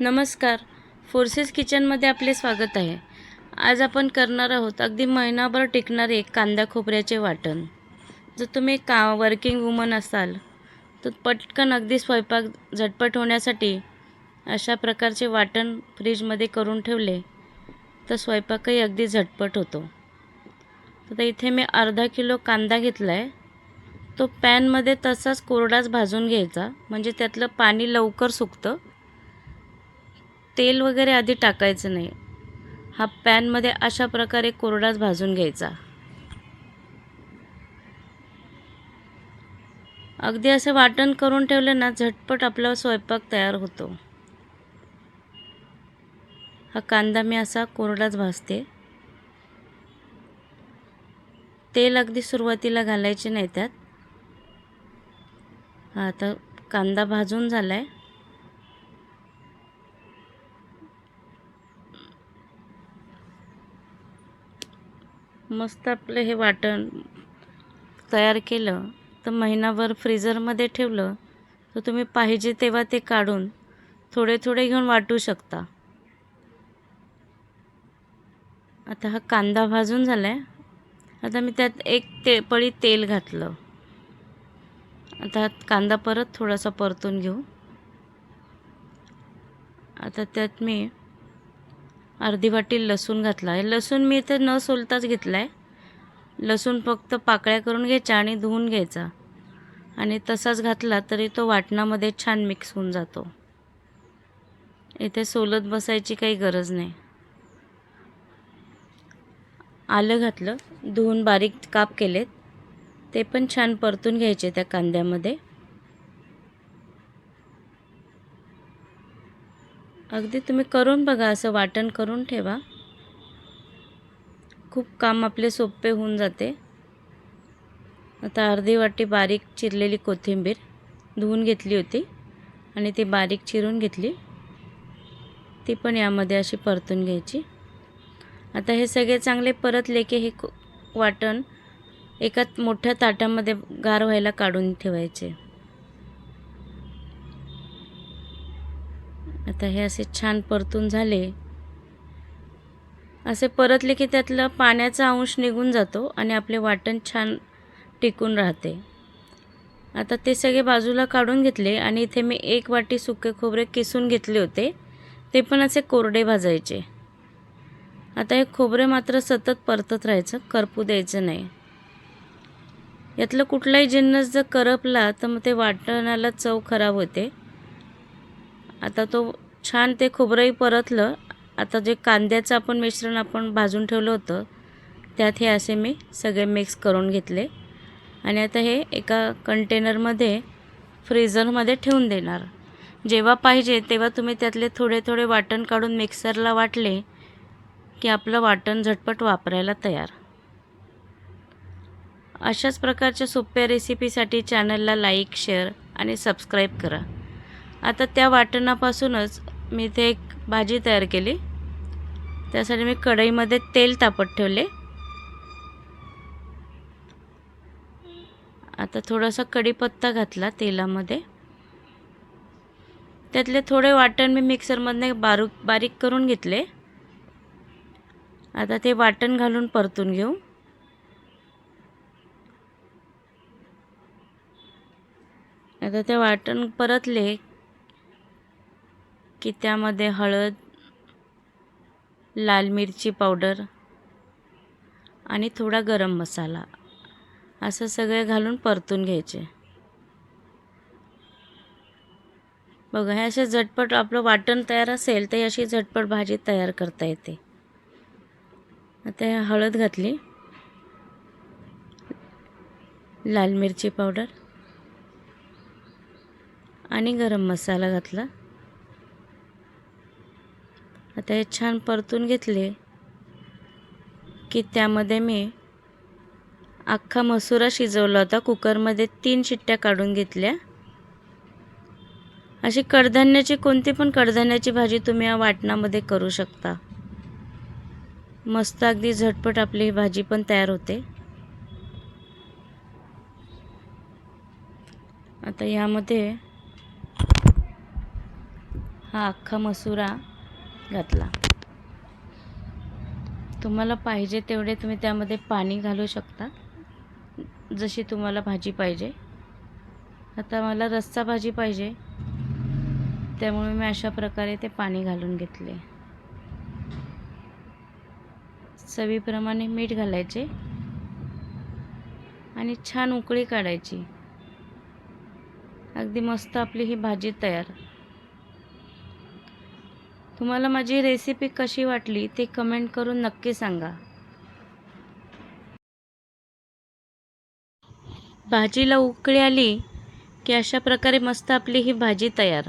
नमस्कार. फोर्सेस किचनमध्ये आपले स्वागत आहे. आज आपण करणार आहोत अगदी महिनाभर टिकणारे कांदा खोबऱ्याचे वाटण. जर तुम्ही का वर्किंग वुमन असाल तर पटकन अगदी स्वयंपाक झटपट होण्यासाठी अशा प्रकारचे वाटण फ्रीजमध्ये करून ठेवले तर स्वयंपाकही अगदी झटपट होतो. तर इथे मी अर्धा किलो कांदा घेतला आहे तो पॅनमध्ये तसाच कोरडाच भाजून घ्यायचा म्हणजे त्यातलं पाणी लवकर सुकतं. तेल वगैरे आधी टाकायचं नाही. हा पॅनमध्ये अशा प्रकारे कोरडाच भाजून घ्यायचा. अगदी असं वाटण करून ठेवलं ना झटपट आपला स्वयंपाक तयार होतो. हा कांदा मी असा कोरडाच भाजते. तेल अगदी सुरुवातीला घालायचे नाही त्यात. हा आता कांदा भाजून झाला आहे मस्त आपलं हे वाटण तयार केलं. तर महिनाभर फ्रीजरमध्ये ठेवलं. तर तुम्ही पाहिजे तेव्हा ते काढून थोडे थोडे घेऊन वाटू शकता. आता हा कांदा भाजून झाला आहे आता मी त्यात एक ते पळी तेल घातलं. आता कांदा परत थोडासा परतून घेऊ. आता त्यात मी अर्धी वाटी लसूण घातला आहे. लसूण मी इथे न सोलताच घेतला आहे लसूण फक्त पाकळ्या करून घ्यायच्या आणि धुवून घ्यायचा. आणि तसाच घातला तरी तो वाटणामध्ये छान मिक्स होऊन जातो. इथे सोलत बसायची काही गरज नाही. आलं घातलं. धुवून बारीक काप केलेत. ते पण छान परतून घ्यायचे त्या कांद्यामध्ये. अगदी तुम्ही करून बघा असं वाटण करून ठेवा. खूप काम आपले सोपे होऊन जाते. आता अर्धी वाटी बारीक चिरलेली कोथिंबीर धुवून घेतली होती आणि ती बारीक चिरून घेतली. ती पण यामध्ये अशी परतून घ्यायची. आता हे सगळे चांगले परतले की हे वाटण एका मोठ्या ताटामध्ये गार व्हायला काढून ठेवायचे. आता हे असे छान परतून झाले. असे परतले की त्यातलं पाण्याचा अंश निघून जातो आणि आपले वाटण छान टिकून राहते. आता ते सगळे बाजूला काढून घेतले आणि इथे मी एक वाटी सुके खोबरे किसून घेतले होते. ते पण असे कोरडे भाजायचे. आता हे खोबरे मात्र सतत परतत राहायचं करपू द्यायचं नाही. यातलं कुठलाही जिन्नस जर करपला तर मग ते वाटणाला चव खराब होते. आता तो छान ते खोबरंही परतलं. आता जे कांद्याचं आपण मिश्रण आपण भाजून ठेवलं होतं त्यात हे असे मी सगळे मिक्स करून घेतले. आणि आता हे एका कंटेनरमध्ये फ्रीझरमध्ये ठेवून देणार. जेव्हा पाहिजे तेव्हा तुम्ही त्यातले थोडे थोडे वाटण काढून मिक्सरला वाटले की आपलं वाटण झटपट वापरायला तयार. अशाच प्रकारच्या सोप्या रेसिपीसाठी चॅनलला लाईक शेअर आणि सबस्क्राईब करा. आता त्या वाटणापासूनच मी इथे एक भाजी तयार केली. त्यासाठी मी कढईमध्ये तेल तापत ठेवले. आता थोडासा कढीपत्ता घातला तेलामध्ये. त्यातले थोडे वाटण मी मिक्सरमधनं बारीक बारीक करून घेतले. आता ते वाटण घालून परतून घेऊ. आता ते वाटण परतले. की त्यामध्ये हळद लाल मिरची पावडर आणि थोडा गरम मसाला. असं सगळे घालून परतून घ्यायचे. बघा हे असे झटपट आपलं वाटण तयार असेल तर अशी झटपट भाजी तयार करता येते. आता हे हळद घातली. लाल मिरची पावडर आणि गरम मसाला घातला. आता हे छान परतून घेतले की त्यामध्ये मी अख्खा मसुरा शिजवला होता. कुकरमध्ये तीन शिट्ट्या काढून घेतल्या. अशी कडधान्याची कोणती पण कडधान्याची भाजी तुम्ही या वाटणामध्ये करू शकता. मस्त अगदी झटपट आपली ही भाजी पण तयार होते. आता यामध्ये हा अख्खा मसुरा घातला. तुम्हाला पाहिजे तेवढे तुम्ही त्यामध्ये पाणी घालू शकता. जशी तुम्हाला भाजी पाहिजे. आता मला रस्सा भाजी पाहिजे. त्यामुळे मी अशा प्रकारे ते पाणी घालून घेतले. चवीप्रमाणे मीठ घालायचे. आणि छान उकळी काढायची. अगदी मस्त आपली ही भाजी तयार. तुम्हाला माझी रेसिपी कशी वाटली ते कमेंट करून नक्की सांगा. भाजीला उकळी आली की अशा प्रकारे मस्त आपली ही भाजी तयार.